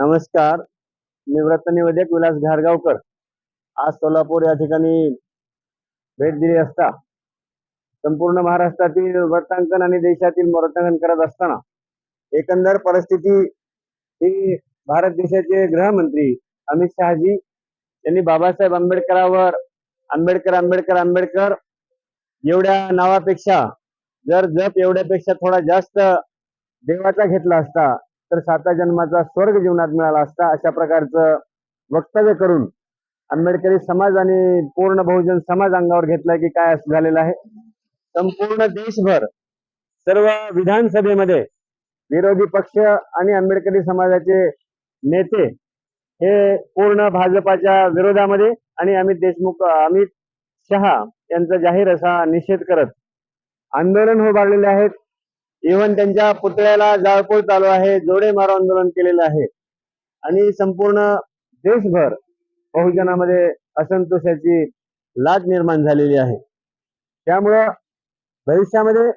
नमस्कार. मी व्रतनिवेदक विलास घारगावकर. आज सोलापूर या ठिकाणी भेट दिली असता. संपूर्ण महाराष्ट्रातील व्रतांकन आणि देशातील व्रतांकन करत असताना एकंदर परिस्थिती ही भारत देशाचे गृहमंत्री अमित शहाजी यांनी बाबासाहेब आंबेडकरावर आंबेडकर आंबेडकर आंबेडकर एवढ्या नावापेक्षा जर जप एवढ्यापेक्षा थोडा जास्त देवाचा घेतला असता तर साता जन्माचा स्वर्ग जीवनात मिळाला असता अशा प्रकारचं वक्तव्य करून आंबेडकरी समाज आणि पूर्ण बहुजन समाज अंगावर घेतलाय की काय असं झालेलं आहे. संपूर्ण देशभर सर्व विधानसभेमध्ये विरोधी पक्ष आणि आंबेडकरी समाजाचे नेते हे पूर्ण भाजपाच्या विरोधामध्ये आणि अमित देशमुख अमित शहा यांचा जाहीर असा निषेध करत आंदोलन उभारलेले आहेत. इव्हन त्यांच्या पुतळ्याला जाळपोळ चालू आहे जोडे मारो आंदोलन केलेलं आहे. आणि संपूर्ण देशभर बहुजनामध्ये असंतोषाची लाट निर्माण झालेली आहे. त्यामुळं भविष्यामध्ये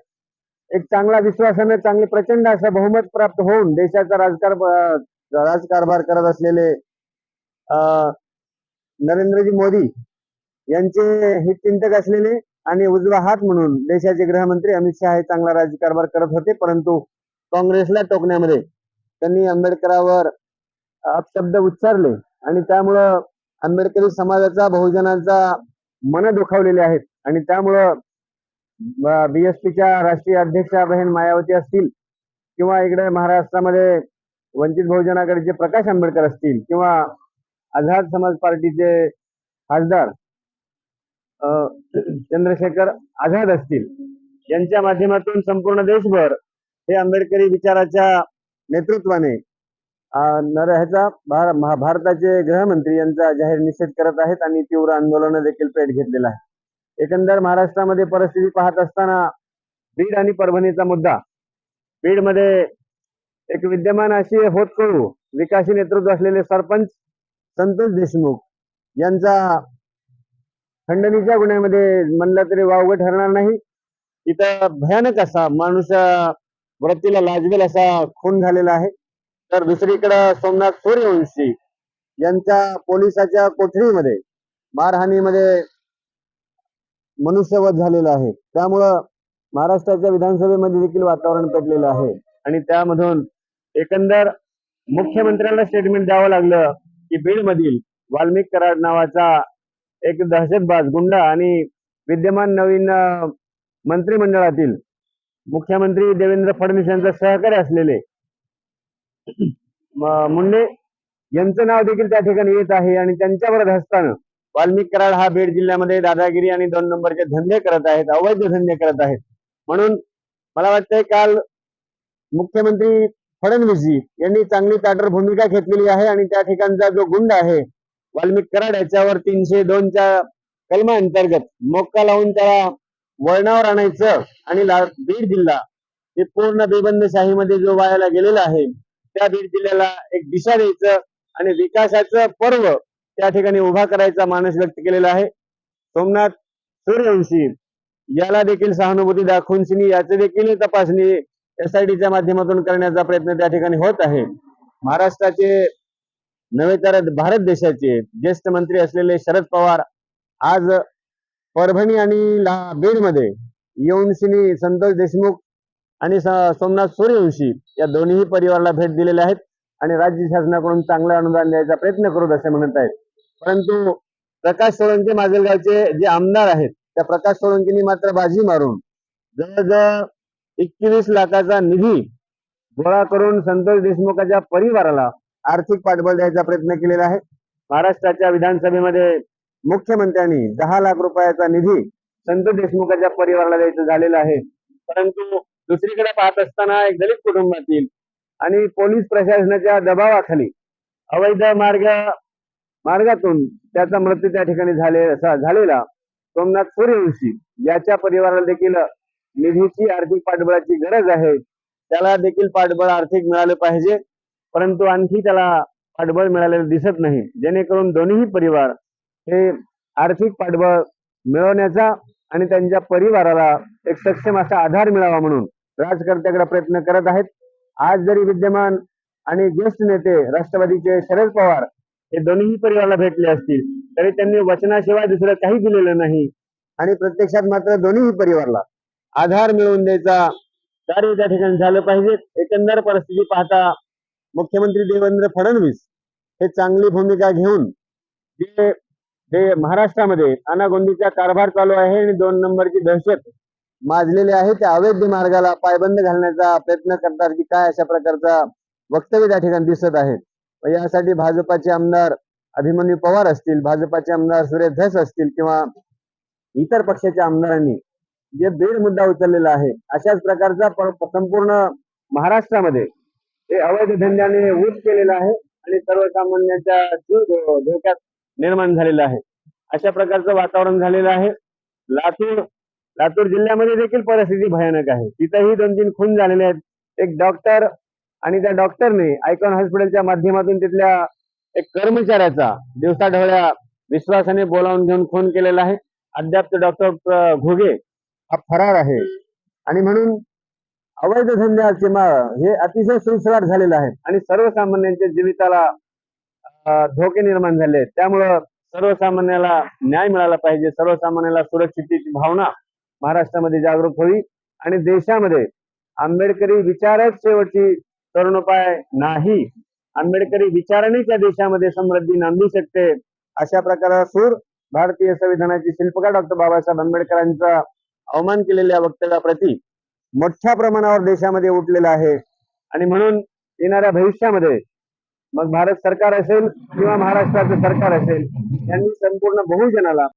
एक चांगला विश्वासानं चांगले प्रचंड असं बहुमत प्राप्त होऊन देशाचा राजकार राजकारभार करत असलेले नरेंद्रजी मोदी यांचे हितचिंतक असलेले आणि उजवा हात म्हणून देशाचे गृहमंत्री अमित शहा हे चांगला राज्यकारभार करत होते परंतु काँग्रेसला टोकण्यामध्ये त्यांनी आंबेडकरावर अपशब्द उच्चारले आणि त्यामुळं आंबेडकरी समाजाचा बहुजनांचा मन दुखावलेले आहेत. आणि त्यामुळं बीएसपीच्या राष्ट्रीय अध्यक्षा बहीण मायावती असतील किंवा इकडे महाराष्ट्रामध्ये वंचित बहुजनाकडे जे प्रकाश आंबेडकर असतील किंवा आझाद समाज पार्टीचे खासदार चंद्रशेखर आझाद असतील यांच्या माध्यमातून संपूर्ण देशभर हे आंबेडकरी विचाराच्या नेतृत्वाने ह्याचा भार- भारताचे गृहमंत्री यांचा जाहीर निषेध करत आहेत आणि तीव्र आंदोलन देखील पेट घेतलेला आहे. एकंदर महाराष्ट्रामध्ये परिस्थिती पाहत असताना बीड आणि परभणीचा मुद्दा. बीडमध्ये एक विद्यमान अशी होत करू विकासी नेतृत्व असलेले सरपंच संतोष देशमुख यांचा खंडणीच्या गुन्ह्यामध्ये म्हणलं तरी वावगं ठरणार नाही. इथं भयानक असा माणूस वृत्तीला लाजवेल असा खून झालेला आहे. तर दुसरीकडं सोमनाथ सूर्यवंशी यांच्या पोलिसाच्या कोठडीमध्ये मारहाणीमध्ये मनुष्यवध झालेला आहे. त्यामुळं महाराष्ट्राच्या विधानसभेमध्ये देखील वातावरण पेटलेलं आहे. आणि त्यामधून एकंदर मुख्यमंत्र्यांना स्टेटमेंट द्यावं लागलं की बीडमधील वाल्मिक कराड नावाचा एक दहशतबाज गुंडा आणि विद्यमान नवीन मंत्रिमंडळातील मुख्यमंत्री देवेंद्र फडणवीस यांचा सहकारी असलेले मुंडे यांचं नाव देखील त्या ठिकाणी येत आहे आणि त्यांच्यावर हसताना वाल्मिक कराड हा बीड जिल्ह्यामध्ये दादागिरी आणि दोन नंबरचे धंदे करत आहेत अवैध धंदे करत आहेत. म्हणून मला वाटतंय काल मुख्यमंत्री फडणवीसजी यांनी चांगली ताटर भूमिका घेतलेली आहे आणि त्या ठिकाणचा जो गुंड आहे वाल्मिक कराड याच्यावर तीनशे दोनच्या कलमा अंतर्गत मोक्का लावून त्याला वळणावर आणायचं आणि बीड जिल्हा हे पूर्ण बेबंदशाहीमध्ये जो वायाला गेलेला आहे त्या बीड जिल्ह्याला एक दिशा द्यायचं आणि विकासाचं पर्व त्या ठिकाणी उभा करायचा मानस व्यक्त केलेला आहे. सोमनाथ सूर्यवंशी याला देखील सहानुभूती दाखवून शिनी याची देखील तपासणी एसआयटीच्या माध्यमातून करण्याचा प्रयत्न त्या ठिकाणी होत आहे. महाराष्ट्राचे नव्हे तर भारत देशाचे ज्येष्ठ मंत्री असलेले शरद पवार आज परभणी आणि बीडमध्ये येऊन संतोष देशमुख आणि सोमनाथ सूर्यवंशी या दोन्ही परिवाराला भेट दिलेल्या आहेत आणि राज्य शासनाकडून चांगलं अनुदान द्यायचा प्रयत्न करू असे म्हणत आहेत. परंतु प्रकाश सोळंके माजलगावचे जे आमदार आहेत त्या प्रकाश सोळंकेनी मात्र बाजी मारून जवळजवळ एकवीस लाखाचा निधी गोळा करून संतोष देशमुखाच्या परिवाराला आर्थिक पाठबळ द्यायचा प्रयत्न केलेला आहे. महाराष्ट्राच्या विधानसभेमध्ये मुख्यमंत्र्यांनी दहा लाख रुपयाचा निधी संत देशमुखाच्या परिवाराला द्यायचं झालेलं आहे. परंतु दुसरीकडे पाहत असताना एक दलित कुटुंबातील आणि पोलीस प्रशासनाच्या दबावाखाली अवैध मार्ग मार्गातून त्याचा मृत्यू त्या ठिकाणी झाले असा झालेला सोमनाथ सूर्यवंशी याच्या परिवाराला देखील निधीची आर्थिक पाठबळाची गरज आहे. त्याला देखील पाठबळ आर्थिक मिळालं पाहिजे. परंतु आणखी त्याला पाठबळ मिळालेलं दिसत नाही. जेणेकरून दोन्ही परिवार हे आर्थिक पाठबळ मिळवण्याचा आणि त्यांच्या परिवाराला एक सक्षम असा आधार मिळावा म्हणून राजकर्त्याकडे प्रयत्न करत आहेत. आज जरी विद्यमान आणि ज्येष्ठ नेते राष्ट्रवादीचे शरद पवार हे दोन्ही परिवाराला भेटले असतील तरी त्यांनी वचनाशिवाय दुसरं काही दिलेलं नाही. आणि प्रत्यक्षात मात्र दोन्ही परिवारला आधार मिळवून द्यायचा कार्य त्या ठिकाणी झालं पाहिजे. एकंदर परिस्थिती पाहता मुख्यमंत्री देवेंद्र फडणवीस हे चांगली भूमिका घेऊन जे जे महाराष्ट्रामध्ये अनागोंदीचा कारभार चालू आहे आणि दोन नंबरची दहशत माजलेली आहे त्या अवैध मार्गाला पायबंद घालण्याचा प्रयत्न करतात की काय अशा प्रकारचा वक्तव्य त्या ठिकाणी दिसत आहे यासाठी भाजपाचे आमदार अभिमन्यू पवार असतील भाजपाचे आमदार सुरेश धस असतील किंवा इतर पक्षाच्या आमदारांनी जे बेड मुद्दा उचललेला आहे अशाच प्रकारचा संपूर्ण महाराष्ट्रामध्ये हे अवैध धंद्याने ऊस केलेला आहे आणि सर्वसामान्यांच्या जीव धोक्यात निर्माण झालेला आहे. अशा प्रकारचं वातावरण झालेलं आहे. लातूर लातूर जिल्ह्यामध्ये देखील परिस्थिती भयानक आहे. तिथंही दोन तीन खून झालेले आहेत. एक डॉक्टर आणि त्या डॉक्टरने आयकॉन हॉस्पिटलच्या माध्यमातून तिथल्या एक कर्मचाऱ्याचा दिवसाढवळ्या विश्वासाने बोलावून घेऊन खून केलेला आहे. अद्याप तो डॉक्टर घोगे हा फरार आहे. आणि म्हणून अवैध धंद्याचे किंवा हे अतिशय सुळसुळाट झालेलं आहे. आणि सर्वसामान्यांच्या जीविताला धोके निर्माण झाले. त्यामुळं सर्वसामान्याला न्याय मिळाला पाहिजे. सर्वसामान्याला सुरक्षितेची भावना महाराष्ट्रामध्ये जागरूक होईल. आणि देशामध्ये आंबेडकरी विचारच शेवटची तरुणोपाय नाही. आंबेडकरी विचाराने त्या देशामध्ये समृद्धी नांदू शकते अशा प्रकारे सूर भारतीय संविधानाचे शिल्पकार डॉक्टर बाबासाहेब आंबेडकरांचा अवमान केलेल्या वक्तव्याप्रती मोठ्या प्रमाणावर देशामध्ये उठलेला आहे. आणि म्हणून येणाऱ्या भविष्यामध्ये मग भारत सरकार असेल किंवा महाराष्ट्राचं सरकार असेल यांनी संपूर्ण बहुजनाला